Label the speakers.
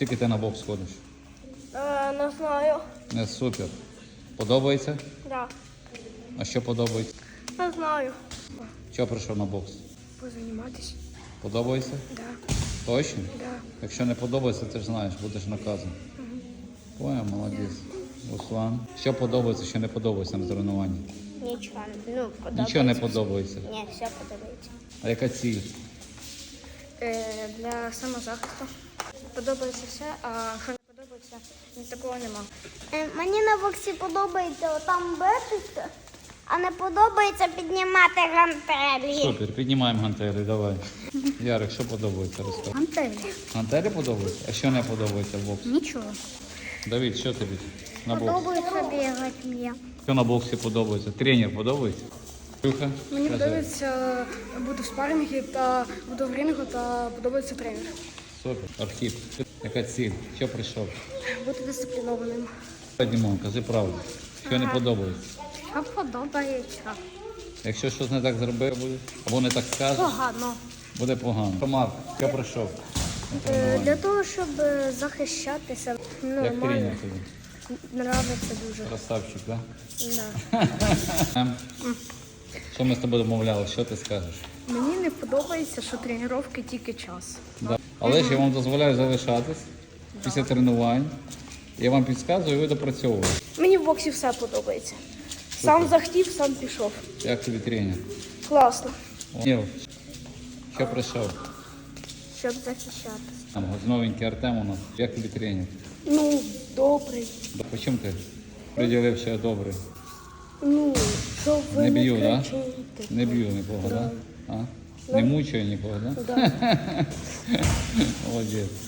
Speaker 1: Скільки ти на бокс ходиш?
Speaker 2: Е, не знаю.
Speaker 1: Не супер. Подобається?
Speaker 2: Да.
Speaker 1: А що подобається?
Speaker 2: Не знаю.
Speaker 1: Що прийшов на бокс?
Speaker 2: Позаніматись?
Speaker 1: Подобається?
Speaker 2: Да.
Speaker 1: Точно?
Speaker 2: Да.
Speaker 1: Якщо не подобається, ти ж знаєш, будеш наказаний. Понял, молодець. Руслан. Що подобається, що не подобається на тренуванні?
Speaker 2: Нічого. Ну, подобається.
Speaker 1: Нічого не подобається.
Speaker 2: Ні, все подобається.
Speaker 1: А яка ціль?
Speaker 2: Е, для самозахисту. Подобається все, а що не подобається, ні такого нема.
Speaker 3: Е, Мені на боксі подобається отам битися, а не подобається піднімати гантелі.
Speaker 1: Супер, піднімаємо гантелі, давай. Ярик, що подобається? Розкажи.
Speaker 2: Антелі.
Speaker 1: Гантелі подобається? А що не подобається в боксі?
Speaker 2: Нічого.
Speaker 1: Давід, що тобі на боксі?
Speaker 3: Подобається бігати мені.
Speaker 1: Що на боксі подобається? Тренер подобається? Люха?
Speaker 4: Мені подобається бути в спаррингі та бути в рінгу та подобається тренер.
Speaker 1: Супер. Архіп, яка ціль? Що прийшов?
Speaker 4: Бути дисциплінованим.
Speaker 1: Дімон, кажи правду. Що не подобається?
Speaker 2: Що подобається?
Speaker 1: Якщо щось не так зробив, буде, або не так скажеш,
Speaker 2: Погано.
Speaker 1: буде погано. Марк, що прийшов? на тренування?
Speaker 2: Для того, щоб е, захищатися, ну,
Speaker 1: Як тренер тобі?
Speaker 2: Нравиться дуже.
Speaker 1: Красавчик, так?
Speaker 2: Да.
Speaker 1: Ем, Що ми з тобою домовляли? Що ти скажеш?
Speaker 4: Мені не подобається, що тренування тільки час.
Speaker 1: Да. Але ж я вам дозволяю залишатись після тренувань. Я вам підказую, і ви допрацьовуєте.
Speaker 4: Мені в боксі все подобається. Сам захотів, сам пішов.
Speaker 1: Як тобі тренер?
Speaker 4: Класно.
Speaker 1: Ніл, що прийшов?
Speaker 2: Щоб захищатися.
Speaker 1: Там новенький Артем у нас. Як тобі тренер?
Speaker 4: Ну, добрий.
Speaker 1: По чому ти приділив ще добре?
Speaker 4: Ну, щоб ви
Speaker 1: Не
Speaker 4: не,
Speaker 1: б'ю, так? Не б'ю нікого, так? Да? А? Не мучаю нікого, так?
Speaker 4: Да.
Speaker 1: Молодець.